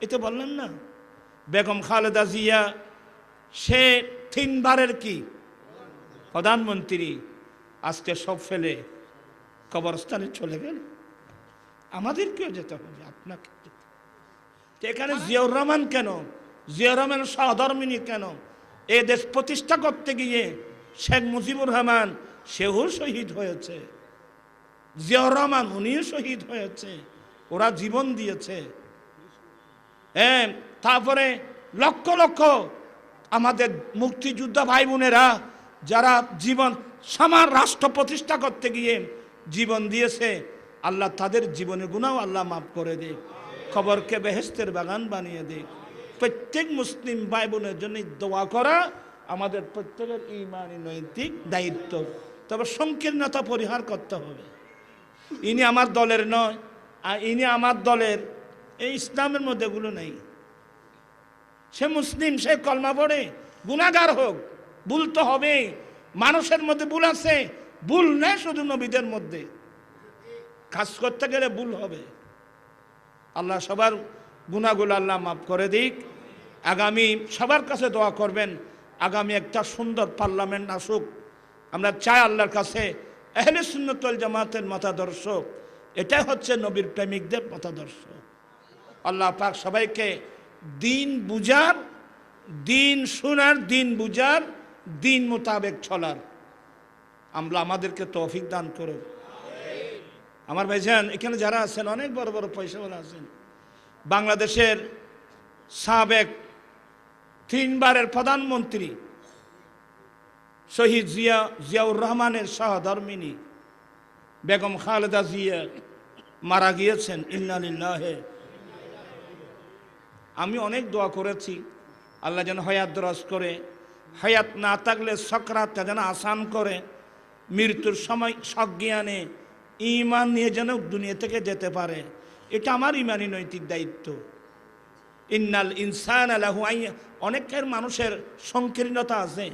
এতে বললেন না। বেগম খালেদা জিয়া, সে তিনবারের কি? প্রধানমন্ত্রী, আজকে সব ফেলে কবরস্থানে চলে গেল। আমাদেরকেও যেতে হবে, আপনাকে। এখানে জিয়াউর রহমান কেন? জিয়াউর রহমান সহধর্মিনী কেন? এ দেশ প্রতিষ্ঠা করতে গিয়ে শেখ মুজিবুর রহমান সেও শহীদ হয়েছে। জিয়াউর রহমান উনিও শহীদ হয়েছে। ওরা জীবন দিয়েছে। হ্যাঁ তারপরে লক্ষ লক্ষ আমাদের মুক্তিযোদ্ধা ভাই বোনেরা, যারা জীবন সমান রাষ্ট্র প্রতিষ্ঠা করতে গিয়ে জীবন দিয়েছে, আল্লাহ তাদের জীবনের গুণাও আল্লাহ মাফ করে দে, খবরকে বেহেস্তের বাগান বানিয়ে দে। প্রত্যেক মুসলিম ভাই বোনের জন্য দোয়া করা আমাদের প্রত্যেকের ইমানি নৈতিক দায়িত্ব। তবে সংকীর্ণতা পরিহার করতে হবে। ইনি আমার দলের নয়, আর ইনি আমার দলের এই ইসলামের মধ্যে এগুলো নেই। সে মুসলিম, সে কলমা পড়ে, গুণাগার হোক, ভুল তো হবে। মানুষের মধ্যে ভুল আছে, ভুল নেই শুধু নবীদের মধ্যে। কাজ করতে গেলে ভুল হবে। আল্লাহ সবার গুণাগুলো আল্লাহ মাফ করে দিক। আগামী সবার কাছে দোয়া করবেন, আগামী একটা সুন্দর পার্লামেন্ট আসুক। আমরা চাই আল্লাহর কাছে এহলে সুন্নতল জামাতের মতাদর্শ। এটাই হচ্ছে নবীর প্রেমিকদের মতাদর্শ। আল্লাহ পাক সবাইকে দিন বুঝার দিন শোনার, দিন বুঝার দিন মোতাবেক চলার। আমরা আমাদেরকে তৌফিক দান করো আমার ভাইজান, এখানে যারা আছেন, অনেক বড় বড় পয়সাওয়ালা আছেন। বাংলাদেশের সাবেক তিনবারের প্রধানমন্ত্রী শহীদ জিয়া, জিয়াউর রহমানের সহধর্মিনী বেগম খালেদা জিয়া মারা গিয়েছেন। ইন্নালিল্লাহে আমি অনেক দোয়া করেছি। আল্লাহ যেন হয়াত দরজ করে। হয়াত না থাকলে সকরাতটা যেন আসান করে। মৃত্যুর সময় সজ্ঞানে ইমান নিয়ে যেন দুনিয়া থেকে যেতে পারে। এটা আমার ইমানই নৈতিক দায়িত্ব। ইন্নাল ইনসান আলাহু আই অনেকের মানুষের সংকীর্ণতা আছে।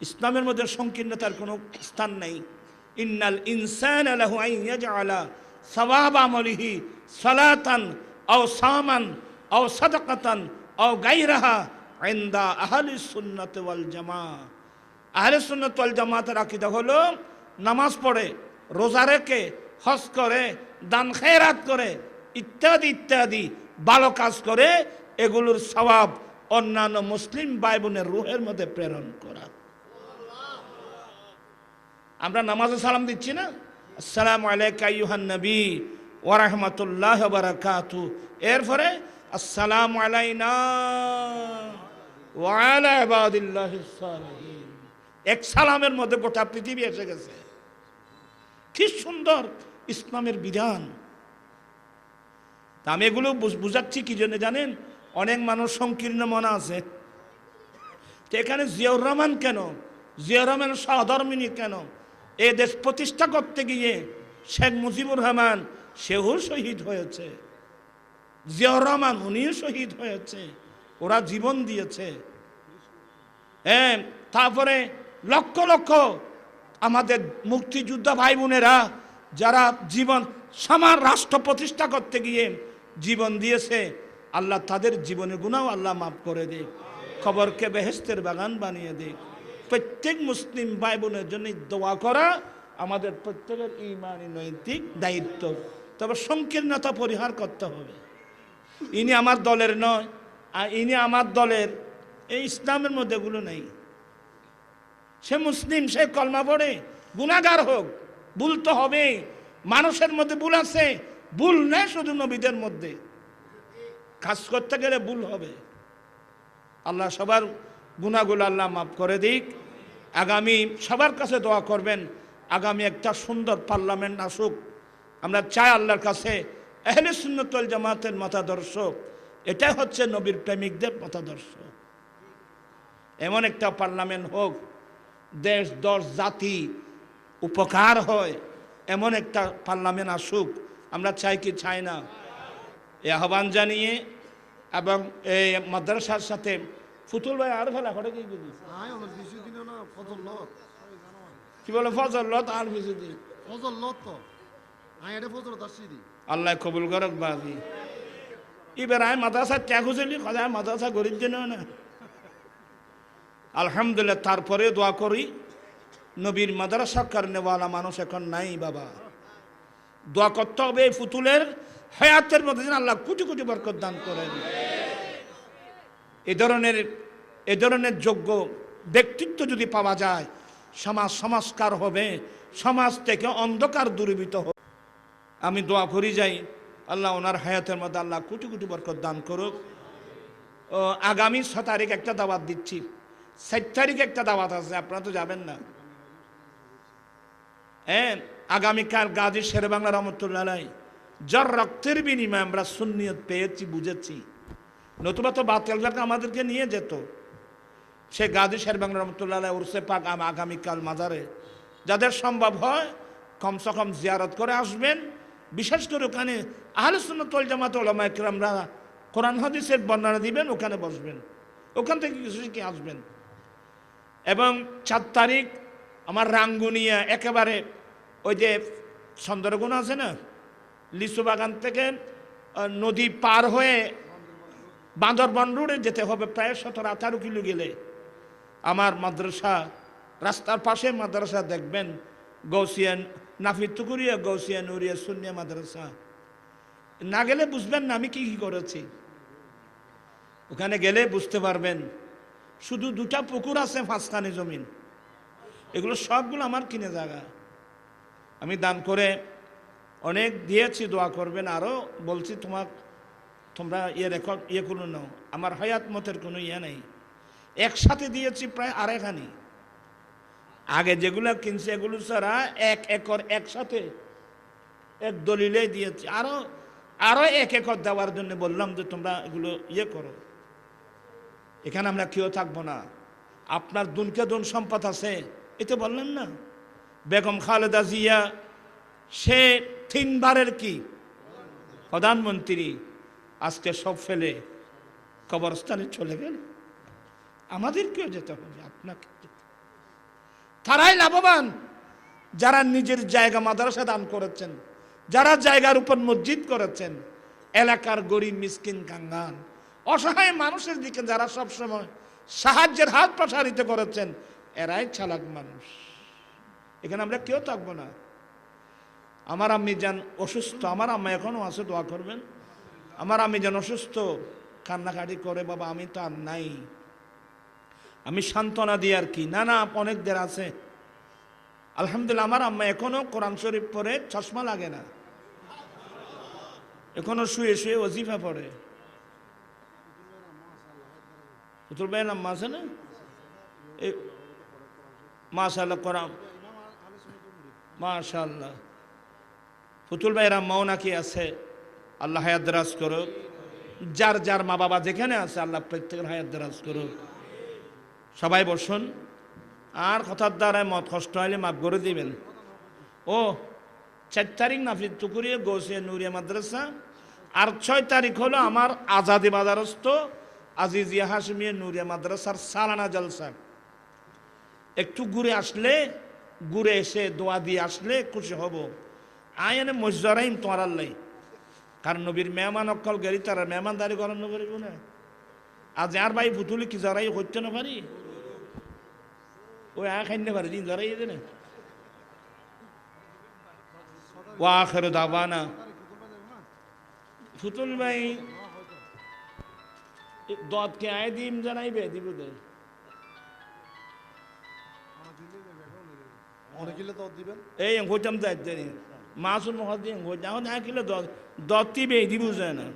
ইসলামের মধ্যে সংকীর্ণতার কোনো স্থান নেই। ইন্নাল ইনসান আলাহু আই ইয়াজআলা সওয়াব আমলিহি সালাতান আও সামান আও সাদাকাতান, আও গায়রাহা ইনদা আহলি সুন্নাত ওয়াল জামা। আহলে সুন্নাত ওয়াল জামাতের আকীদা হলো নামাজ পড়ে, রোজা রেখে, হজ করে, দান খেরাত করে, ইত্যাদি ইত্যাদি ভালো কাজ করে এগুলোর সওয়াব অন্যান্য মুসলিম ভাই বোনের রুহের মধ্যে প্রেরণ করা। আমরা নামাজে সালাম দিচ্ছি না? আসসালামু আলাইকা আইয়ুহান নবী, ওয়া রাহমাতুল্লাহি ওয়া বারাকাতু। এরপরে আসসালামু আলাইনা ওয়া আলা ইবাদিল্লাহিস সালিহিন। এক সালামের মধ্যে গোটা পৃথিবী এসে গেছে। কি সুন্দর ইসলামের বিধান। আমি এগুলো বুঝ- বুঝাচ্ছি কি জন্য জানেন? অনেক মানুষ সংকীর্ণ মনে আছে। তো এখানে জিয়াউর রহমান কেন? জিয়াউর রহমান সহধর্মিনী কেন? এ দেশ প্রতিষ্ঠা করতে গিয়ে শেখ মুজিবুর রহমান সেও শহীদ হয়েছে। জিয়াউর রহমান, উনিও শহীদ হয়েছে, ওরা জীবন দিয়েছে। হ্যাঁ তারপরে লক্ষ লক্ষ আমাদের মুক্তিযোদ্ধা ভাই বোনেরা, যারা জীবন সমান রাষ্ট্র প্রতিষ্ঠা করতে গিয়ে জীবন দিয়েছে, আল্লাহ তাদের জীবনের গুণাও আল্লাহ মাফ করে দে খবরকে বেহেস্তের বাগান বানিয়ে দে প্রত্যেক মুসলিম ভাই বোনের জন্য দোয়া করা আমাদের প্রত্যেকের ইমানি নৈতিক দায়িত্ব। তবে সংকীর্ণতা পরিহার করতে হবে। ইনি আমার দলের নয়, আর ইনি আমার দলের, এই ইসলামের মধ্যে এগুলো নেই। সে মুসলিম, সে কলমা পড়ে, গুণাগার হোক, ভুল তো হবে। মানুষের মধ্যে ভুল আছে, ভুল নেই শুধু নবীদের মধ্যে। কাজ করতে গেলে ভুল হবে। আল্লাহ সবার গুণাগুলো আল্লাহ মাফ করে দিক। আগামী সবার কাছে দোয়া করবেন, আগামী একটা সুন্দর পার্লামেন্ট আসুক। আমরা চাই আল্লাহর কাছে এহলে সুন্নতল জামাতের মতাদর্শ এটাই হচ্ছে নবীর প্রেমিকদের মতাদর্শ এমন একটা পার্লামেন্ট হোক দেশ দশ জাতি উপকার হয় এমন একটা পার্লামেন্ট আসুক আমরা চাই কি চাই না। এই আহ্বান জানিয়ে এবং এই মাদ্রাসার সাথে ফুতুল ভাই আর ফেলা করে কি কি বলে ফজল লত আর কিছু দিন? ফজল লত তো। এটা ফজল তার সিঁড়ি আল্লাহ কবুল করক বাজি। এবার আয় মাদ্রাসা ত্যাগ হয়েছিলি সদায় মাদ্রাসা গরিব দিন আলহামদুলিল্লাহ তারপরে দোয়া করি। নবীর মাদ্রাসা কারণেওয়ালা মানুষ এখন নাই বাবা। দোয়া করতে হবে এই ফুতুলের হায়াতের মধ্যে যেন আল্লাহ কোটি কোটি বরকত দান করেন। এ ধরনের এ ধরনের যোগ্য ব্যক্তিত্ব যদি পাওয়া যায়, সমাজ সংস্কার হবে, সমাজ থেকে অন্ধকার দূরীভূত হবে। আমি দোয়া করি যাই। আল্লাহ ওনার হায়াতের মধ্যে আল্লাহ কোটি কোটি বরকত দান করুক। ও, আগামী ছ তারিখ একটা দাওয়াত দিচ্ছি। সাত তারিখ একটা দাওয়াত আছে, আপনারা তো যাবেন না। হ্যাঁ আগামীকাল গাজী শের বাংলা রহমতুল্লাহ যার রক্তের বিনিময়ে আমরা সুন্নিয়ত পেয়েছি, বুঝেছি। নতুবা তো বাতিলটাকে আমাদেরকে নিয়ে যেত। সে গাজী শের বাংলা রহমতুল্লাহ উর্সে পাক আগামীকাল মাজারে। যাদের সম্ভব হয়, কমসে কম জিয়ারত করে আসবেন। বিশেষ করে ওখানে আহলে সুন্নতল জামাত ওলামা একরামরা কোরআন, হাদিসের বর্ণনা দিবেন, ওখানে বসবেন। ওখান থেকে কিছু শিখে আসবেন। এবং চার তারিখ আমার রাঙ্গুনিয়া, একেবারে ওই যে চন্দ্রগুণ আছে না, লিচু বাগান থেকে নদী পার হয়ে বান্দরবন রোডে যেতে হবে প্রায় সতেরো আঠারো কিলো গেলে। আমার মাদ্রাসা, রাস্তার পাশে মাদ্রাসা দেখবেন, গৌসিয়ান নাফি তুকুরিয়া গৌসিয়া নুরিয়া সুনিয়া মাদ্রাসা। না গেলে বুঝবেন না, আমি কি কি করেছি। ওখানে গেলে বুঝতে পারবেন, শুধু দুটা পুকুর আছে পাঁচখানি জমিন। এগুলো সবগুলো আমার কিনে জায়গা। আমি দান করে অনেক দিয়েছি, দোয়া করবেন। আরও বলছি তোমার তোমরা ইয়ে রেকর্ড ইয়ে কোনো নাও আমার হায়াত মতের কোনো ইয়ে নেই। একসাথে দিয়েছি প্রায় আড়াইখানি। আগে যেগুলো কিনছে এগুলো ছাড়া এক একর একসাথে এক দলিলে দিয়েছে। আরও আরও এক একর দেওয়ার জন্য বললাম যে তোমরা এগুলো ইয়ে করো। এখানে আমরা কেউ থাকব না। আপনার দুনকে দুন সম্পদ আছে এতে বললেন না। বেগম খালেদা জিয়া, সে তিনবারের কি? প্রধানমন্ত্রী। আজকে সব ফেলে কবরস্থানে চলে গেল। আমাদেরকেও যেতে হবে, আপনাকে। তারাই লাভবান। যারা নিজের জায়গা মাদ্রাসা দান করেছেন, যারা জায়গার উপর মসজিদ করেছেন, এলাকার গরিব, মিসকিন কাঙ্গান অসহায় মানুষের দিকে যারা সবসময় সাহায্যের হাত প্রসারিত করেছেন, এরাই চালাক মানুষ। এখানে আমরা কেউ থাকব না। আমার আম্মি যান অসুস্থ, আমার আম্মা এখনও আছে, দোয়া করবেন। আমার আম্মি যান অসুস্থ, কান্নাকাটি করে, বাবা, আমি তো আর নাই। আমি সান্ত্বনা দিই আর কি। না না অনেকদের আছে। আলহামদুলিল্লাহ, আমার আম্মা এখনও কোরআন শরীফ পরে চশমা লাগে না। এখনও শুয়ে শুয়ে ওজিফা পড়ে। পুতুল ভাইয়ের আম্মা আছে না? এই মাশাল্লাহ কোরআন। মাশাল্লাহ পুতুল ভাইয়ের আম্মাও নাকি আছে। আল্লাহ হায়াত করুক। যার যার মা বাবা যেখানে আছে, আল্লাহ প্রত্যেকের হায়াত করুক। সবাই বসুন। আর কথার দ্বারায় মত কষ্ট হলে মাফ করে দিবেন। ও, চার তারিখ নাফিদ টুকুরিয়ে গৌসিয়া নুরিয়া মাদ্রাসা। আর ছয় তারিখ হলো আমার আজাদি বাজারস্থ আজিজিয়া হাসমিয়া নুরিয়া মাদ্রাসার সালানা জলসা। একটু ঘুরে আসলে, ঘুরে এসে দোয়া দিয়ে আসলে খুশি হব। আয়নে মজরাইম তোমার আল্লাহ। কারণ নবীর মেহমান অকল গেরি তারা মেহমানদারি করার নগরিব না। আজ আর ভাই পুতুলি কি জরাই হচ্ছে না পারি? ওই এক খাইতে পারে দিন জরাই দে না ও আখের দাবানা ফুতুল ভাই দতকে আয় দিম জানাইবে দিব দে এই যাই জানি মহাদ যাও না কিলে বে দিব যায় না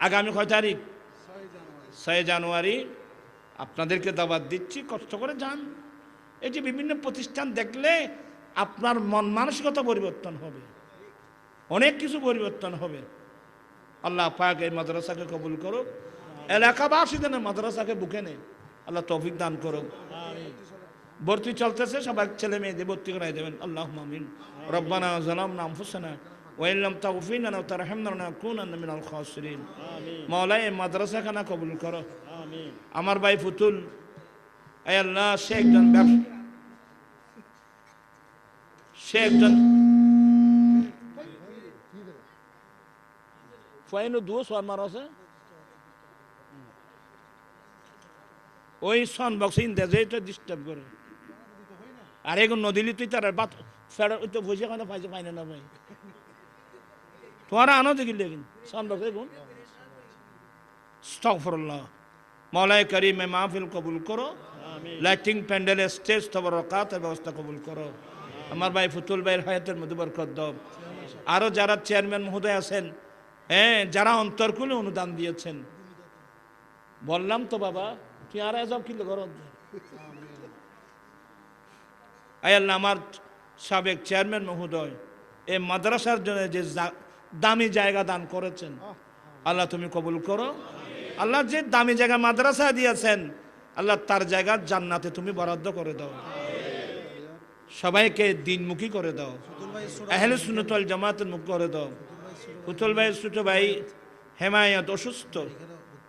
আগামী কয় তারিখ ছয় জানুয়ারি আপনাদেরকে দাবাত দিচ্ছি, কষ্ট করে যান। এই যে বিভিন্ন প্রতিষ্ঠান দেখলে আপনার মন মানসিকতা পরিবর্তন হবে। অনেক কিছু পরিবর্তন হবে। আল্লাহ পাক এই মাদ্রাসাকে কবুল করো এলাকাবাসীদের মাদ্রাসাকে বুকে নে আল্লাহ তৌফিক দান করুক। ভর্তি চলতেছে, সবাই ছেলে মেয়েদের ভর্তি করাই দেবেন। আল্লাহ মামিন রব্বানা জালামনা আনফুসানা ওয়াইন লাম তাগফির লানা ওয়া তারহামনা লানাকুনান্না মিনাল খাসিরিন মাওলা এই মাদ্রাসাখানা কবুল করো আমার ভাই ফুতুল আয় আল্লাহ সে একজন ব্যবসা সে একজন ফাইনো দুও সোয়ার মার আছে ওই সন বক্স ইন্দে যে এটা ডিস্টার্ব করে আর এগুলো নদীলি তুই তার বাত ফেড়া ওই তো বসে কেন পাইছে পাইনে না ভাই তোমার আনো দেখি লেগিন সন বক্স এগুন স্তফরুল্লাহ মৌলায় করিমে মাহফিল কবুল করো। লাইটিং প্যান্ডেলের স্টেজ তবরকাতের ব্যবস্থা কবুল করো। আমার ভাই ফুতুল ভাইয়ের হায়াতের মধ্যে বরকত দাও। আরও যারা চেয়ারম্যান মহোদয় আছেন হ্যাঁ যারা অন্তর্কুলে অনুদান দিয়েছেন। বললাম তো বাবা তুই আর এসব কি ঘর আল্লাহ আমার সাবেক চেয়ারম্যান মহোদয় এই মাদ্রাসার জন্য যে দামি জায়গা দান করেছেন। আল্লাহ তুমি কবুল করো। আল্লাহ যে দামি জায়গা মাদ্রাসা দিয়েছেন, আল্লাহ তার জায়গা জান্নাতে তুমি বরাদ্দ করে দাও। সবাইকে দিনমুখী করে দাও। আহলে সুন্নতল জামাতের মুখ করে দাও। পুতুল ভাই, ছোট ভাই, হেমায়ত, অসুস্থ,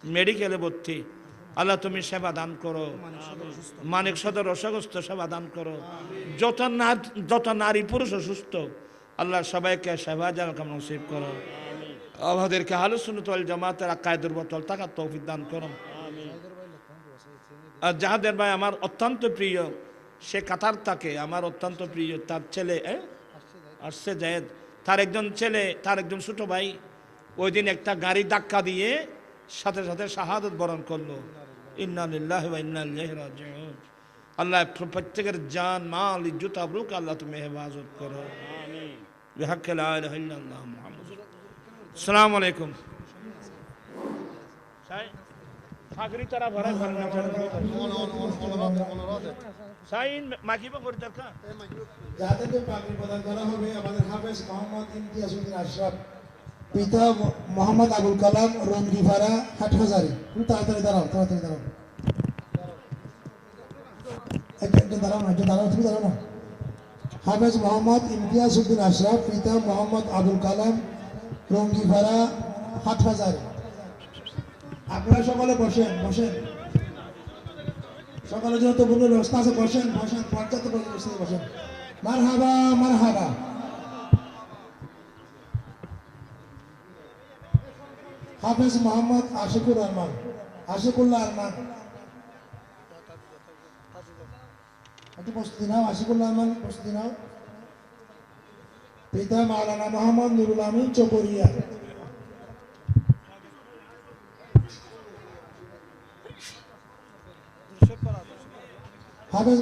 মেডিকেলে ভর্তি। আল্লাহ তুমি সেবা দান করো। মানিক সদর অসুস্থ, সেবা দান করো। যত না যত নারী পুরুষ অসুস্থ আল্লাহ সবাইকে সেবা যেন নসিব করো। আমাদেরকে আহলে সুন্নতল জামাতের আকায়দের বোতল টাকা তৌফিক দান করো আর যাহাদের ভাই আমার অত্যন্ত প্রিয় সে কাতার থাকে আমার অত্যন্ত প্রিয় তার ছেলে? আসছে জায়েদ। তার একজন ছেলে তার একজন ছোট ভাই ওই দিন একটা গাড়ি ধাক্কা দিয়ে সাথে সাথে শাহাদত বরণ করল। ইন্না লিল্লাহি ওয়া ইন্না রাজিউন। আল্লাহ প্রত্যেকের জান মাল ইজ্জত আবরুক আল্লাহ তুমি হেফাজত করো। আসসালামু আলাইকুম। সাই ফাগরি তারা ভরা ভরা না সাইন মাকিবা করে দরকার? যাদেরকে পাগড়ি প্রদান করা হবে আমাদের হাফেজ মোহাম্মদ ইমতিয়াজউদ্দিন আশরাফ পিতা মোহাম্মদ আবুল কালাম রঙ্গিভারা হাটহাজারি। তুমি তাড়াতাড়ি দাঁড়াও তাড়াতাড়ি দাঁড়াও। একটু একটু দাঁড়াও না, একটু দাঁড়াও তুমি দাঁড়াও না। হাফেজ মোহাম্মদ ইমতিয়াজউদ্দিন আশরাফ, পিতা মোহাম্মদ আবুল কালাম রঙ্গিভারা হাটহাজারি আপনারা সকলে বসেন বসেন। সকালে যত পূর্ণ ব্যবস্থা আছে, বসেন বসেন পর্যাপ্ত ব্যবস্থা বসেন। মার হাবা মার হাবা হাফেজ মোহাম্মদ আশিকুর রহমান, আশিকুল্লাহ রহমান একটু প্রস্তুতি নাও আশিকুল্লাহ রহমান প্রস্তুতি নাও। পিতা মাওলানা মোহাম্মদ নুরুল আমিন চকরিয়া হাফেজ